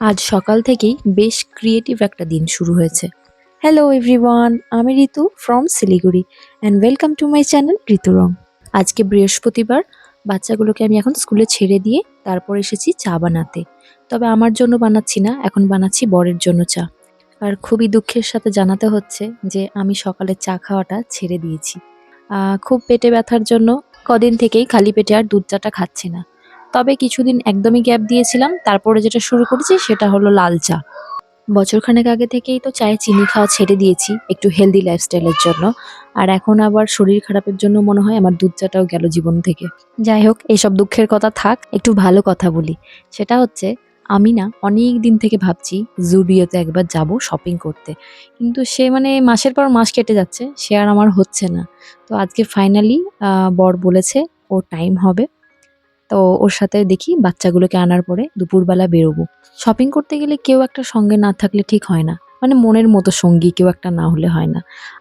আজ সকাল থেকেই বেশ ক্রিয়েটিভ একটা দিন শুরু হয়েছে। হ্যালো এভরিওয়ান আমি Ritu from Siliguri and welcome to my channel Ritu রং আজকে বৃহস্পতিবার, বাচ্চাগুলোকে আমি এখন স্কুলে ছেড়ে দিয়ে তারপর এসেছি চা বানাতে। তবে আমার জন্য বানাচ্ছি না, এখন বানাচ্ছি বরের জন্য চা। আর খুবই দুঃখের সাথে জানাতে হচ্ছে যে আমি সকালে চা খাওয়াটা ছেড়ে দিয়েছি। খুব পেটে ব্যথার জন্য কদিন থেকেই খালি পেটে আর দুধ চাটা খাচ্ছি না। তবে কিছুদিন একদমই গ্যাপ দিয়েছিলাম, তারপরে যেটা শুরু করেছি সেটা হলো লাল চা। বছরখানেক আগে থেকেই তো চায়ে চিনি খাওয়া ছেড়ে দিয়েছি, একটু হেলদি লাইফস্টাইলের জন্য। আর এখন আবার শরীর খারাপের জন্য মনে হয় আমার দুধ চাটাও গেল জীবন থেকে। যাই হোক এইসব দুঃখের কথা থাক, একটু ভালো কথা বলি। সেটা হচ্ছে, আমি না অনেক দিন থেকে ভাবছি জুডিওতে একবার যাব শপিং করতে। কিন্তু সে মানে মাসের পর মাস কেটে যাচ্ছে, সে আর আমার হচ্ছে না। তো আজকে ফাইনালি বর বলেছে, ওর টাইম হবে। তো ওর সাথে দেখি বাচ্চাগুলোকে আনার পরে দুপুরবেলা বেরোবো। শপিং করতে গেলে কেউ একটা সঙ্গে না থাকলে ঠিক হয় না। মানে মনের মতো সঙ্গী কেউ একটা না হলে হয় না।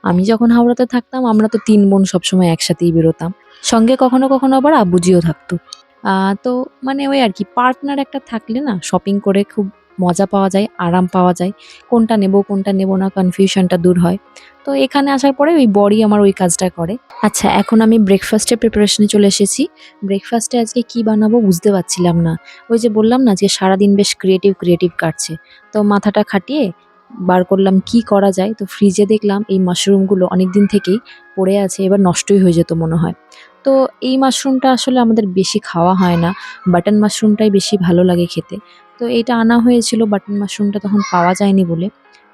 আমি যখন হাওড়াতে থাকতাম, আমরা তো তিন বোন সবসময় একসাথেই বেরোতাম। সঙ্গে কখনো কখনো আবার আব্বুজিও থাকতো। তো মানে ওই আর কি পার্টনার একটা থাকলে না শপিং করে খুব মজা পাওয়া যায়, আরাম পাওয়া যায়। কোনটা নেব কোনটা নেব না কনফিউশনটা দূর হয়। তো এখানে আসার পরে ওই বড়ি আমার ওই কাজটা করে। আচ্ছা এখন আমি ব্রেকফাস্টের প্রিপারেশনে চলে এসেছি। ব্রেকফাস্টে আজকে কি বানাবো বুঝতে পারছিলাম না। ওই যে বললাম না যে সারাদিন বেশ ক্রিয়েটিভ ক্রিয়েটিভ কাটছে। তো মাথাটা খাটিয়ে বার করলাম কি করা যায়। তো ফ্রিজে দেখলাম এই মাশরুমগুলো অনেক দিন থেকেই পড়ে আছে, এবার নষ্টই হয়ে যেত মনে হয়। তো এই মাশরুমটা আসলে আমাদের বেশি খাওয়া হয় না। বাটন মাশরুমটাই বেশি ভালো লাগে খেতে। তো এটা আনা হয়েছিল বাটন মাশরুমটা তখন পাওয়া যায়নি বলে।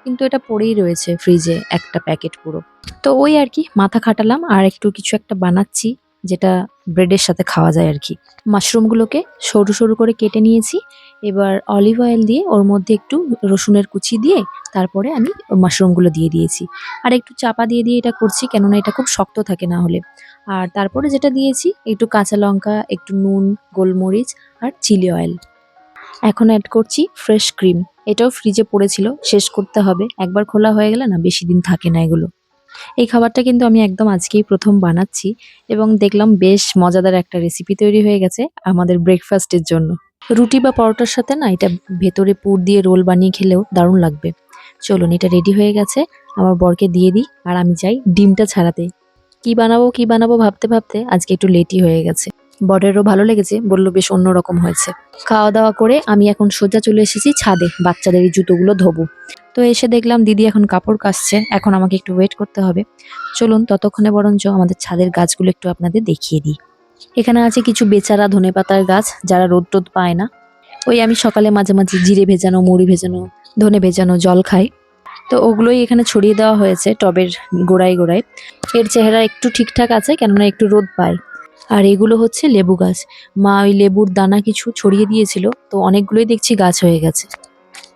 কিন্তু এটা পড়েই রয়েছে ফ্রিজে একটা প্যাকেট পুরো। তো ওই আর কি, মাথা খাটালাম আর একটু কিছু একটা বানাচ্ছি, যেটা ব্রেডের সাথে খাওয়া যায় আর কি। মাশরুমগুলোকে সরু সরু করে কেটে নিয়েছি, এবার অলিভ অয়েল দিয়ে ওর মধ্যে একটু রসুনের কুচি দিয়ে তারপরে আমি মাশরুমগুলো দিয়ে দিয়েছি। আর একটু চাপা দিয়ে দিয়ে এটা করছি, কেননা এটা খুব শক্ত থাকে না হলে। আর তারপরে যেটা দিয়েছি, একটু কাঁচা লঙ্কা, একটু নুন, গোলমরিচ আর চিলি অয়েল। এখন অ্যাড করছি ফ্রেশ ক্রিম এটাও ফ্রিজে পড়েছিল, শেষ করতে হবে। একবার খোলা হয়ে গেলে না বেশি দিন থাকে না এগুলো। এই খাবারটা কিন্তু আমি একদম আজকেই প্রথম বানাচ্ছি এবং দেখলাম বেশ মজাদার একটা রেসিপি তৈরি হয়ে গেছে আমাদের ব্রেকফাস্টের জন্য। রুটি বা পরোটার সাথে না এটা ভেতরে পুর দিয়ে রোল বানিয়ে খেলেও দারুণ লাগবে। চলুন, এটা রেডি হয়ে গেছে। আমার বরকে দিয়ে দিই আর আমি যাই ডিমটা ছাড়াতে। কি বানাবো কি বানাবো ভাবতে ভাবতে আজকে একটু লেটই হয়ে গেছে। বরেরও ভালো লেগেছে, বলল, বেশ অন্যরকম হয়েছে। খাওয়া দাওয়া করে আমি এখন সোজা চলে এসেছি ছাদে, বাচ্চাদের এই জুতোগুলো ধোবো। তো এসে দেখলাম, দিদি এখন কাপড় কাচছে, এখন আমাকে একটু ওয়েট করতে হবে। চলুন ততক্ষণে বরঞ্চ আমাদের ছাদের গাছগুলো একটু আপনাদের দেখিয়ে দিই। এখানে আছে কিছু বেচারা ধনেপাতার গাছ, যারা রোদ টোদ পায় না। ওই আমি সকালে মাঝে মাঝে জিরে ভেজানো, মুড়ি ভেজানো, ধনে ভেজানো জল খাই। তো ওগুলোই এখানে ছড়িয়ে দেওয়া হয়েছে টবের গোড়ায় গোড়ায়। এর চেহারা একটু ঠিকঠাক আছে, কেননা একটু রোদ পায়। আর এগুলো হচ্ছে লেবু গাছ। মা ওই লেবুর দানা কিছু ছড়িয়ে দিয়েছিল, তো অনেকগুলোই দেখছি গাছ হয়ে গেছে।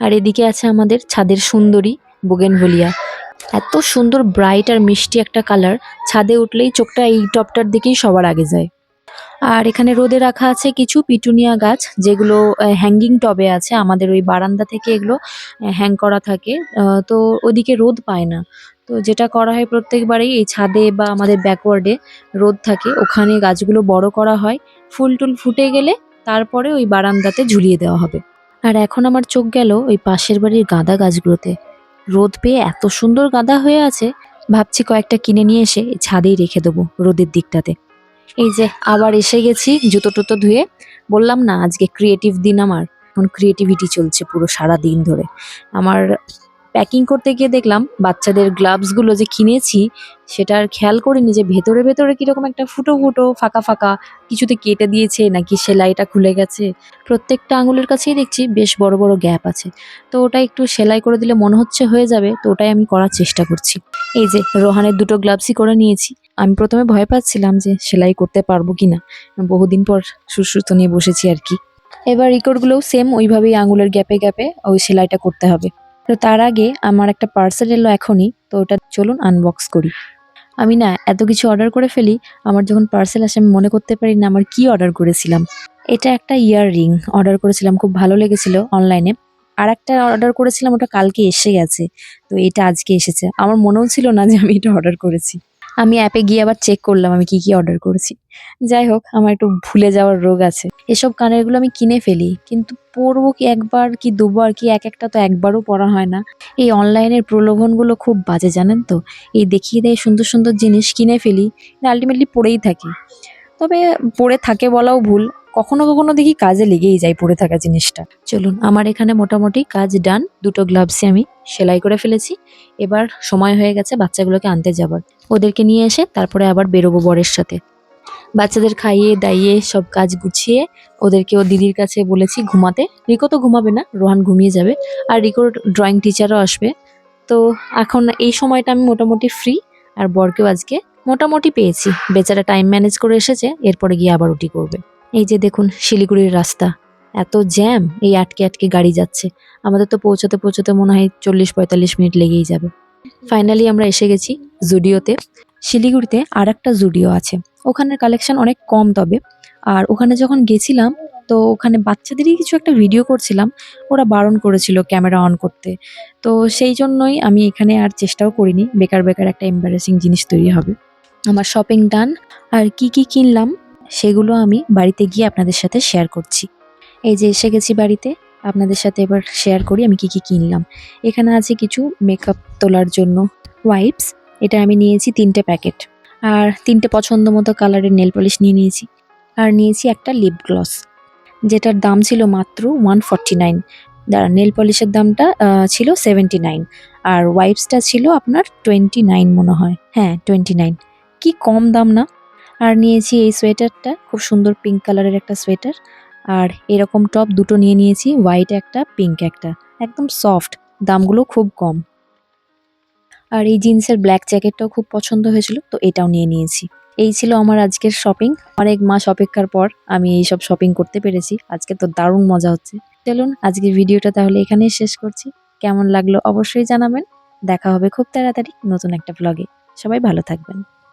আর এদিকে আছে আমাদের ছাদের সুন্দরী, বোগেনভলিয়া। এত সুন্দর ব্রাইট আর মিষ্টি একটা কালার ছাদে উঠলেই চোখটা এই টপটার দিকেই সবার আগে যায়। আর এখানে রোদে রাখা আছে কিছু পিটুনিয়া গাছ, যেগুলো হ্যাঙ্গিং টবে আছে। আমাদের ওই বারান্দা থেকে এগুলো হ্যাং করা থাকে। তো ওদিকে রোদ পায় না। তো যেটা করা হয় প্রত্যেকবারেই এই ছাদে বা আমাদের ব্যাকওয়ার্ডে রোদ থাকে, ওখানে গাছগুলো বড় করা হয়। ফুল টুল ফুটে গেলে তারপরে ওই বারান্দাতে ঝুলিয়ে দেওয়া হবে। আর এখন আমার চোখ গেল ওই পাশের বাড়ির গাঁদা গাছগুলোতে। রোদ পেয়ে এত সুন্দর গাঁদা হয়ে আছে, ভাবছি কয়েকটা কিনে নিয়ে এসে ছাদেই রেখে দেবো রোদের দিকটাতে। এই যে আবার এসে গেছি জুতো টুতো ধুয়ে। বললাম না, আজকে ক্রিয়েটিভ দিন আমার। এখন ক্রিয়েটিভিটি চলছে পুরো সারা দিন ধরে। আমার প্যাকিং করতে গিয়ে দেখলাম বাচ্চাদের গ্লাভসগুলো যে কিনেছি, সেটা আর খেয়াল করিনি যে ভেতরে ভেতরে কীরকম একটা ফুটো ফুটো, ফাঁকা ফাঁকা কিছুতে কেটে দিয়েছে নাকি সেলাইটা খুলে গেছে। প্রত্যেকটা আঙুলের কাছেই দেখছি বেশ বড় বড় গ্যাপ আছে। তো ওটা একটু সেলাই করে দিলে মনে হচ্ছে হয়ে যাবে, তো ওটাই আমি করার চেষ্টা করছি। এই যে রোহানের দুটো গ্লাভসই করে নিয়েছি। আমি প্রথমে ভয় পাচ্ছিলাম যে সেলাই করতে পারব কিনা। বহুদিন পর সুশ্রুত নিয়ে বসেছি আর কি। এবার রেকর্ডগুলোও সেম ওইভাবেই আঙুলের গ্যাপে গ্যাপে ওই সেলাইটা করতে হবে। তো তার আগে আমার একটা পার্সেল এলো এখনই, তো ওটা চলুন আনবক্স করি। আমি না এত কিছু অর্ডার করে ফেলি, আমার যখন পার্সেল আসে আমি মনে করতে পারি না আমার কি অর্ডার করেছিলাম। এটা একটা ইয়ার রিং অর্ডার করেছিলাম, খুব ভালো লেগেছিল অনলাইনে আর একটা অর্ডার করেছিলাম, ওটা কালকে এসে গেছে, তো এটা আজকে এসেছে। আমার মনেও ছিল না যে আমি এটা অর্ডার করেছি। আমি অ্যাপে গিয়ে আবার চেক করলাম আমি কি কি অর্ডার করেছি। যাই হোক, আমার একটু ভুলে যাওয়ার রোগ আছে। এসব কানেরগুলো আমি কিনে ফেলি, কিন্তু পরবো কি একবার কি দুবার কি এক একটা তো একবারও পরা হয় না। এই অনলাইনের প্রলোভনগুলো খুব বাজে, জানেন তো? এই দেখিয়ে দেয় সুন্দর সুন্দর জিনিস কিনে ফেলি আলটিমেটলি পরেই থাকি। তবে পড়ে থাকে বলাও ভুল কখনো কখনো দেখি কাজে লেগেই যায় পড়ে থাকা জিনিসটা। চলুন, আমার এখানে মোটামুটি কাজ ডান, দুটো গ্লাভসে আমি সেলাই করে ফেলেছি। এবার সময় হয়ে গেছে বাচ্চাগুলোকে আনতে যাবার। ওদেরকে নিয়ে এসে তারপরে আবার বেরোবো বরের সাথে। বাচ্চাদের খাইয়ে দাইয়ে সব কাজ গুছিয়ে ওদেরকে ও দিদির কাছে বলেছি ঘুমাতে। রিকো তো ঘুমাবে না, রোহান ঘুমিয়ে যাবে। আর রিকোর ড্রয়িং টিচারও আসবে। তো এখন এই সময়টা আমি মোটামুটি ফ্রি, আর বরকেও আজকে মোটামুটি পেয়েছি। বেচারা টাইম ম্যানেজ করে এসেছে, এরপরে গিয়ে আবার ওটি করবে। এই যে দেখুন, শিলিগুড়ির রাস্তা। এত জ্যাম, এই আটকে আটকে গাড়ি যাচ্ছে। আমাদের তো পৌঁছতে পৌঁছতে মনে হয় চল্লিশ পঁয়তাল্লিশ মিনিট লেগেই যাবে। ফাইনালি আমরা এসে গেছি জুডিওতে। শিলিগুড়িতে আর একটা জুডিও আছে। ওখানের কালেকশন অনেক কম তবে। আর ওখানে যখন গেছিলাম, তো ওখানে বাচ্চাদেরই কিছু একটা ভিডিও করছিলাম। ওরা বারণ করেছিল ক্যামেরা অন করতে। তো সেই জন্যই আমি এখানে আর চেষ্টাও করিনি। বেকার বেকার একটা এম্বারেসিং জিনিস তৈরি হবে। আমার শপিং ডান আর কি কি কিনলাম? সেগুলো আমি বাড়িতে গিয়ে আপনাদের সাথে শেয়ার করছি। এই যে এসে গেছি বাড়িতে, আপনাদের সাথে এবার শেয়ার করি আমি কি কি কিনলাম। এখানে আছে কিছু মেকআপ তোলার জন্য ওয়াইপস এটা আমি নিয়েছি তিনটে প্যাকেট আর তিনটে পছন্দ মতো কালারের নেল পলিশ নিয়ে নিয়েছি। আর নিয়েছি একটা লিপ গ্লস যেটার দাম ছিল মাত্র ওয়ান ফর্টি নাইন নেল পলিশের দামটা ছিল সেভেন্টি নাইন আর ওয়াইপসটা ছিল আপনার টোয়েন্টি নাইন মনে হয়। হ্যাঁ টোয়েন্টি নাইন কি কম দাম না? আর নিয়েছি এই সোয়েটারটা, খুব সুন্দর পিঙ্ক কালারের একটা সোয়েটার। আর এরকম টপ দুটো নিয়ে নিয়েছি হোয়াইট একটা পিঙ্ক একটা। একদম সফট দামগুলো খুব কম। আর এই জিন্সের ব্ল্যাক জ্যাকেটটাও খুব পছন্দ হয়েছিল, তো এটাও নিয়ে নিয়েছি। এই ছিল আমার আজকের শপিং অনেক মাস অপেক্ষার পর আমি এই সব শপিং করতে পেরেছি। আজকে তো দারুণ মজা হচ্ছে। চলুন, আজকের ভিডিওটা তাহলে এখানেই শেষ করছি। কেমন লাগল অবশ্যই জানাবেন। দেখা হবে খুব তাড়াতাড়ি নতুন একটা ব্লগে সবাই ভালো থাকবেন।